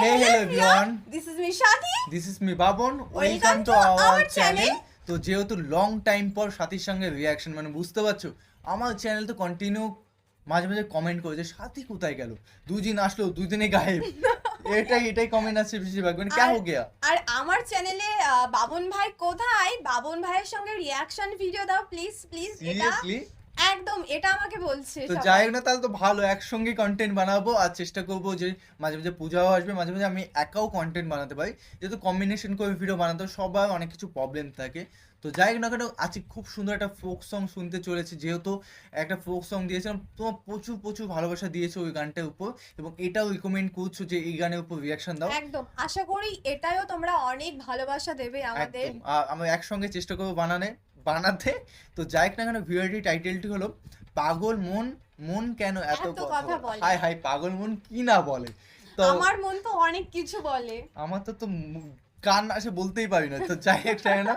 Hey, hello everyone. This is me Shadi. This is me Baban welcome Welcome to our channel. তো যেহেতু long time পর সাথীর সঙ্গে reaction মানে বুঝতে পারছ আমার চ্যানেল তো কন্টিনিউ মাঝে মাঝে কমেন্ট করে যে সাথী কোথায় গেল? দুদিন আসলো দুদিনে গায়েব। এটাই এটাই কমেন্ট আছে বেশিরভাগ। মানে কে আর- গিয়া আর? আমার চ্যানেলে বাবন ভাই কোথায়? বাবন ভাইয়ের সঙ্গে রিয়াকশন ভিডিও দাও প্লিজ প্লিজ এটা একদম এটা আমাকে বলছে তো যাই হোক না তাহলে তো ভালো একসঙ্গে কন্টেন্ট বানাবো। আর চেষ্টা করব যে মাঝে মাঝে পূজাও আসবে মাঝে মাঝে আমি একাও কন্টেন্ট বানাতে পারি। যেহেতু কম্বিনেশন করে ভিডিও বানাতে সবার অনেক কিছু প্রবলেম থাকে। তো যাই হোক না কেন আজকে খুব সুন্দর একটা ফোক সং শুনতে চলেছে। যেহেতু একটা ফোক সং দিয়েছিলাম তোমার প্রচুর প্রচুর ভালোবাসা দিয়েছ ওই গানটার উপর। এবং এটাও রিকমেন্ড করছ যে এই গানের উপর রিয়াকশন দাও। একদম আশা করি এটাও তোমরা অনেক ভালোবাসা দেবে আমাদের। আমরা একসঙ্গে চেষ্টা করব বানানে। বানাতে। তো যাই না কেন ভিডিওটি টাইটেলটি হলো পাগল মন মন কেন এত কথা বলে। হাই হাই পাগল মন কি না বলে? তো আমার মন তো অনেক কিছু বলে। আমার তো তো কান আসে বলতেই পারি না। তো যাই হোক চাই না?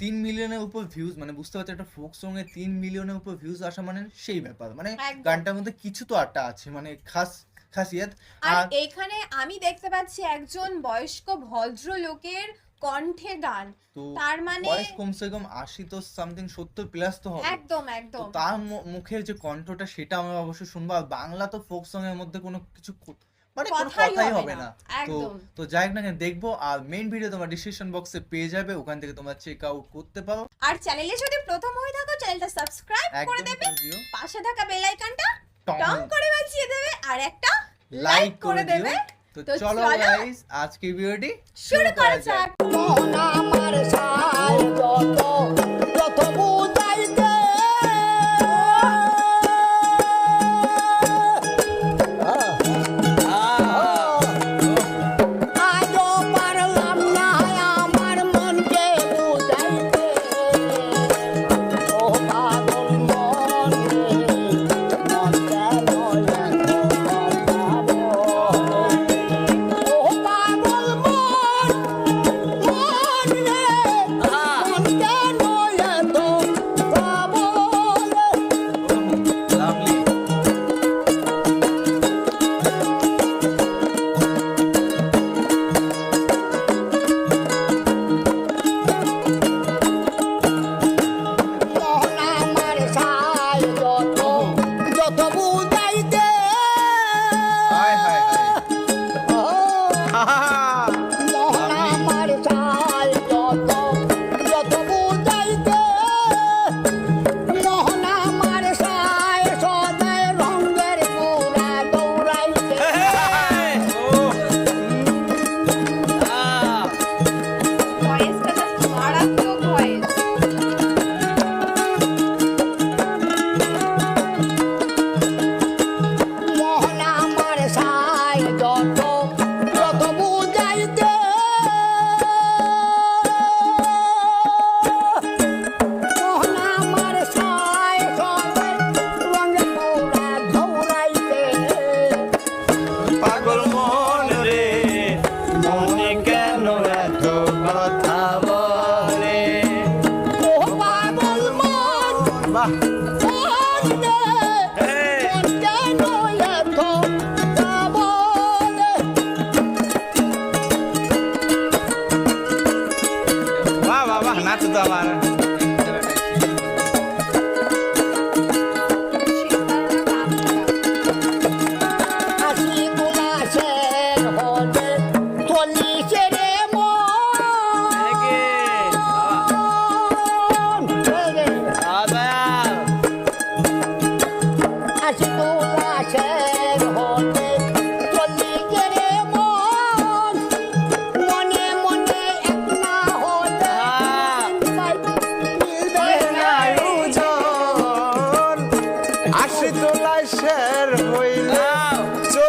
তিন মিলিয়নের উপর ভিউজ মানে বুঝতে পারছ একটা ফোক সং এ তিন মিলিয়নের উপর ভিউজ আসা মানে সেই ব্যাপার। মানে গানটার মধ্যে কিছু তো একটা আছে মানে খাস খাসিয়াত। আর আর এইখানে আমি দেখতে পাচ্ছি একজন বয়স্ক ভদ্র লোকের কণ্ঠে গান। তার মানে বয়স কমসে কম আশি তো সামথিং সত্তর প্লাস তো হবে। একদম একদম। তার মুখের যে কণ্ঠটা সেটা আমরা অবশ্যই শুনব। আর বাংলা তো ফোক সং এর মধ্যে কোনো কিছু মানে কোনো কথাই হবে না। তো তো যাই হোক না কেন দেখব। আর মেইন ভিডিও তোমার ডিসক্রিপশন বক্সে পেয়ে যাবে। ওখান থেকে তোমরা চেক আউট করতে পারো। আর চ্যানেলে যদি প্রথম হয়ে থাকো চ্যানেলটা সাবস্ক্রাইব করে দেবে। পাশে থাকা বেল আইকনটা টং করে বাজিয়ে দেবে। আর একটা লাইক করে দেবে। তো তো চলো চলো। গাইস আজকে ভিডিওটি শুরু করা যাক বাহ মন রে মন কেন এত বলে বাহ বাহ বাহ নাচ তো আমার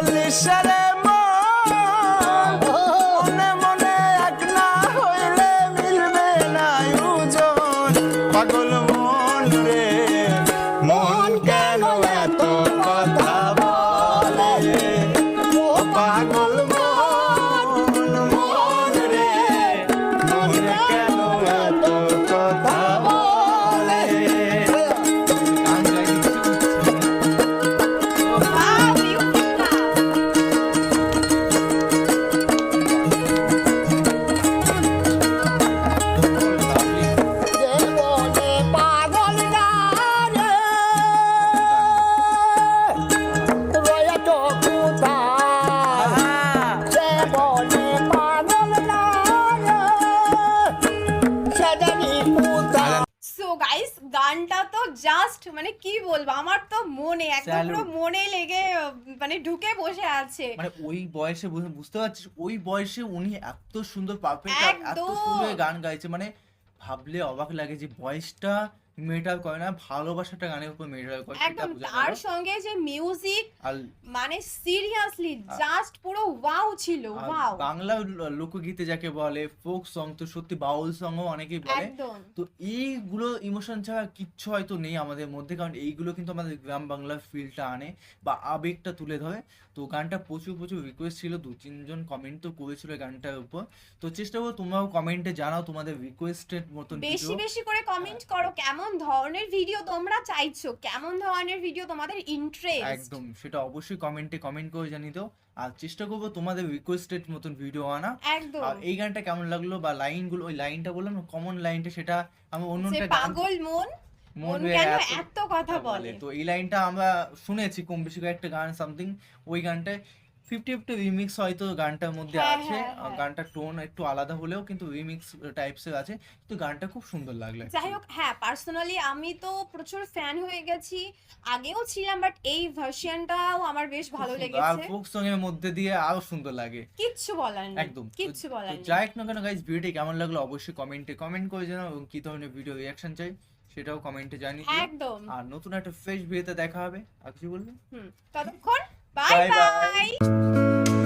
চল্লিশ সালে সো গাইস গানটা তো জাস্ট মানে কি বলব আমার তো মনে একদম পুরো মনে লেগে মানে ঢুকে বসে আছে। মানে ওই বয়সে বুঝতে পারছিস ওই বয়সে উনি এত সুন্দর পারফেক্ট এত সুন্দর গান গাইছে মানে ভাবলে অবাক লাগে যে বয়সটা মেটার করে না ভালোবাসাটা গানের উপর মেটার করে একদম তার সঙ্গে যে মিউজিক মানে সিরিয়াসলি জাস্ট পুরো ওয়াও ছিল ওয়াও বাংলা লোকগীতে যাকে বলে ফোক সং তো সত্যি বাউল সংও অনেকেই বলে। তো এইগুলো ইমোশন ছাড়া কিচ্ছু হয়তো নেই আমাদের মধ্যে কারণ এইগুলো কিন্তু আমাদের গ্রাম বাংলার ফিলটা আনে বা আবেগটা তুলে ধরে। তো গানটা প্রচুর প্রচুর রিকোয়েস্ট ছিল দু তিনজন কমেন্ট তো করেছিল গানটার উপর। তো চেষ্টা করো তোমরাও কমেন্টে জানাও তোমাদের রিকোয়েস্টের মতন বেশি বেশি করে কমেন্ট করো কেমন ধরনের ভিডিও তোমরা চাইছো? কেমন ধরনের ভিডিও তোমাদের ইন্টারেস্ট একদম সেটা অবশ্যই কমেন্টে কমেন্ট করে জানিয়ে দাও। আর চেষ্টা করব তোমাদের রিকোয়েস্টেড মতন ভিডিও আনা। একদম। আর এই গানটা কেমন লাগল বা লাইনগুলো ওই লাইনটা বললাম কমন লাইনটা সেটা আমি অন্য পাগল মন কেন এত- কথা বলে। তো এই লাইনটা আমরা শুনেছি কম বেশি একটা গান সামথিং ওই গানটায়। ফিফটি ফিফটি রিমিক্স হয়তো গানটার মধ্যে হ্যাঁ, আছে হ্যাঁ, হ্যাঁ। গানটার টোন একটু আলাদা হলেও কিন্তু রিমিক্স টাইপসের আছে কিন্তু গানটা খুব সুন্দর লাগল যাই হোক হ্যাঁ পার্সোনালি আমি তো প্রচুর ফ্যান হয়ে গেছি আগেও ছিলাম বাট এই ভার্সনটাও আমার বেশ ভালো আর ফোক সং এর মধ্যে দিয়ে আরও সুন্দর লাগে। কিচ্ছু বলার নেই একদম। কিচ্ছু বলার নেই। যাই হোক না কেন গাইজ ভিডিওটি কেমন লাগল অবশ্যই কমেন্টে কমেন্ট করে জানাও এবং কি ধরনের ভিডিও রিয়াকশন চাই সেটাও কমেন্টে জানিয়ে একদম। আর নতুন একটা ফ্রেশ ভিডিওতে দেখা হবে আর কিছু বলবে? হুম ততক্ষণ bye bye, bye. bye.